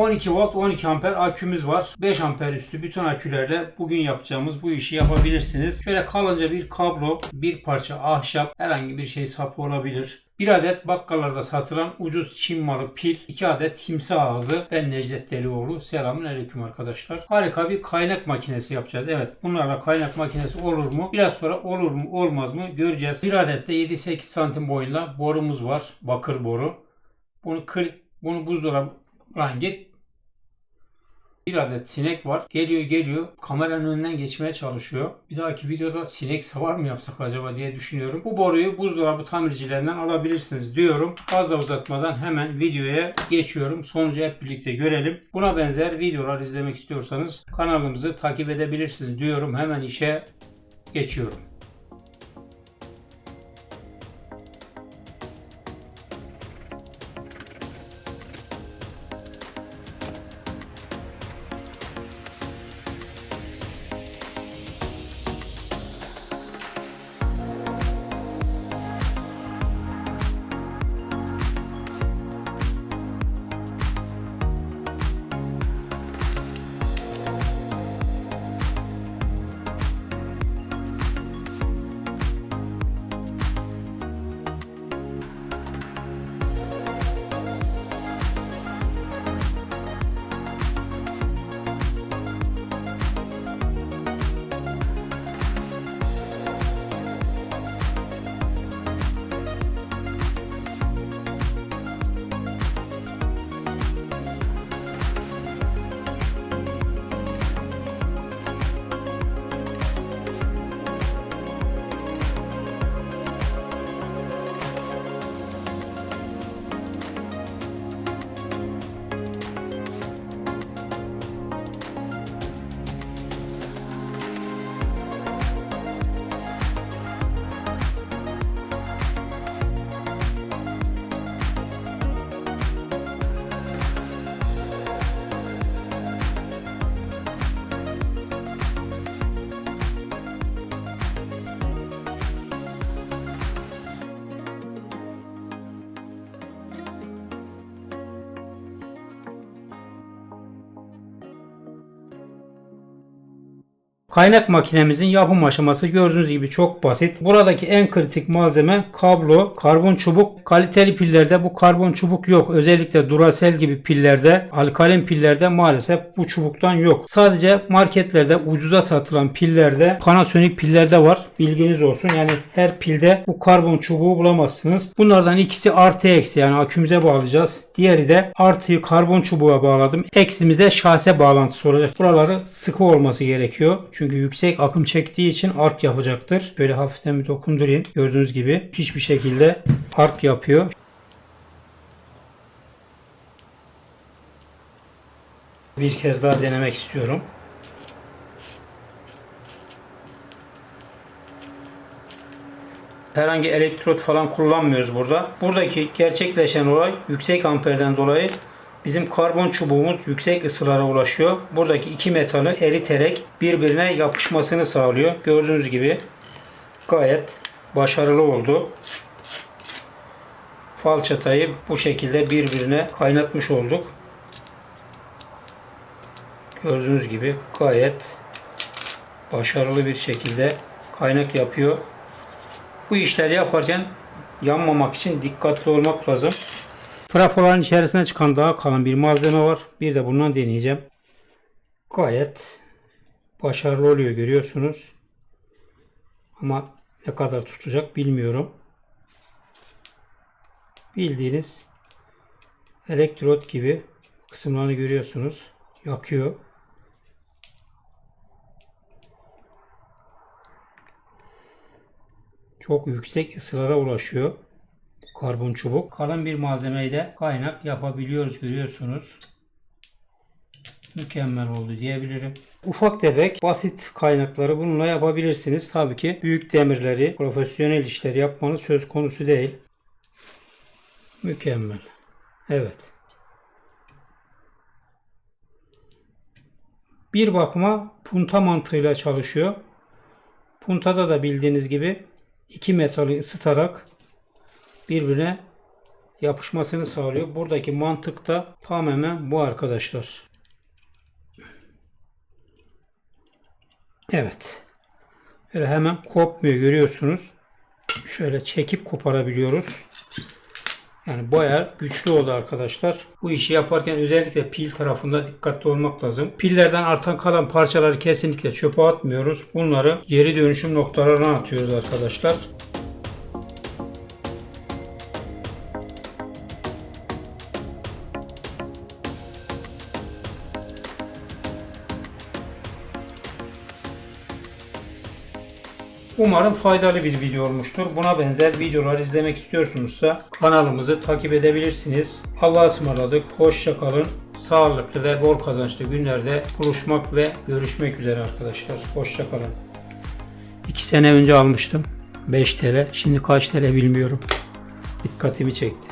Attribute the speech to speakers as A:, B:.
A: 12 volt 12 amper akümüz var. 5 amper üstü bütün akülerle bugün yapacağımız bu işi yapabilirsiniz. Şöyle kalınca bir kablo, bir parça ahşap, herhangi bir şey sapı olabilir. Bir adet bakkallarda satılan ucuz Çin malı pil, 2 adet timsah ağzı. Ben Necdet Delioğlu. Selamun aleyküm arkadaşlar. Harika bir kaynak makinesi yapacağız. Evet bunlarla kaynak makinesi olur mu? Biraz sonra olur mu olmaz mı göreceğiz. Bir adet de 7-8 santim boyunda borumuz var. Bakır boru. Bunu kır, bunu buzdolabı lan git bir adet sinek var. Geliyor geliyor. Kameranın önünden geçmeye çalışıyor. Bir dahaki videoda sinek savar mı yapsak acaba diye düşünüyorum. Bu boruyu buzdolabı tamircilerinden alabilirsiniz diyorum. Fazla uzatmadan hemen videoya geçiyorum. Sonucu hep birlikte görelim. Buna benzer videolar izlemek istiyorsanız kanalımızı takip edebilirsiniz diyorum. Hemen işe geçiyorum. Kaynak makinemizin yapım aşaması gördüğünüz gibi çok basit. Buradaki en kritik malzeme kablo, karbon çubuk. Kaliteli pillerde bu karbon çubuk yok. Özellikle Duracell gibi pillerde, alkalin pillerde maalesef bu çubuktan yok. Sadece marketlerde ucuza satılan pillerde, Panasonic pillerde var. Bilginiz olsun. Yani her pilde bu karbon çubuğu bulamazsınız. Bunlardan ikisi artı eksi yani akümüze bağlayacağız. Diğeri de artıyı karbon çubuğa bağladım. Eksimize şase bağlantısı olacak. Buraları sıkı olması gerekiyor. Çünkü yüksek akım çektiği için ark yapacaktır. Şöyle hafiften bir dokundurayım. Gördüğünüz gibi hiçbir şekilde ark yapıyor. Bir kez daha denemek istiyorum. Herhangi elektrot falan kullanmıyoruz burada. Buradaki gerçekleşen olay yüksek amperden dolayı bizim karbon çubuğumuz yüksek ısılara ulaşıyor. Buradaki iki metalı eriterek birbirine yapışmasını sağlıyor. Gördüğünüz gibi gayet başarılı oldu. Falçatayı bu şekilde birbirine kaynatmış olduk. Gördüğünüz gibi gayet başarılı bir şekilde kaynak yapıyor. Bu işleri yaparken yanmamak için dikkatli olmak lazım. Trafoların içerisine çıkan daha kalın bir malzeme var. Bir de bundan deneyeceğim. Gayet başarılı oluyor görüyorsunuz. Ama ne kadar tutacak bilmiyorum. Bildiğiniz elektrot gibi kısımlarını görüyorsunuz. Yakıyor. Çok yüksek ısılara ulaşıyor. Karbon çubuk. Kalın bir malzemeyle kaynak yapabiliyoruz görüyorsunuz. Mükemmel oldu diyebilirim. Ufak tefek basit kaynakları bununla yapabilirsiniz. Tabii ki büyük demirleri, profesyonel işleri yapmanız söz konusu değil. Mükemmel. Evet. Bir bakıma punta mantığıyla çalışıyor. Puntada da bildiğiniz gibi iki metali ısıtarak birbirine yapışmasını sağlıyor. Buradaki mantık da tamamen bu arkadaşlar. Evet. Böyle hemen kopmuyor görüyorsunuz. Şöyle çekip koparabiliyoruz. Yani bayağı güçlü oldu arkadaşlar. Bu işi yaparken özellikle pil tarafında dikkatli olmak lazım. Pillerden artan kalan parçaları kesinlikle çöpe atmıyoruz. Bunları geri dönüşüm noktalarına atıyoruz arkadaşlar. Umarım faydalı bir video olmuştur. Buna benzer videolar izlemek istiyorsunuzsa kanalımızı takip edebilirsiniz. Allah'a ısmarladık. Hoşça kalın. Sağlıklı ve bol kazançlı günlerde buluşmak ve görüşmek üzere arkadaşlar. Hoşça kalın. 2 sene önce almıştım. 5 TL. Şimdi kaç TL bilmiyorum. Dikkatimi çekti.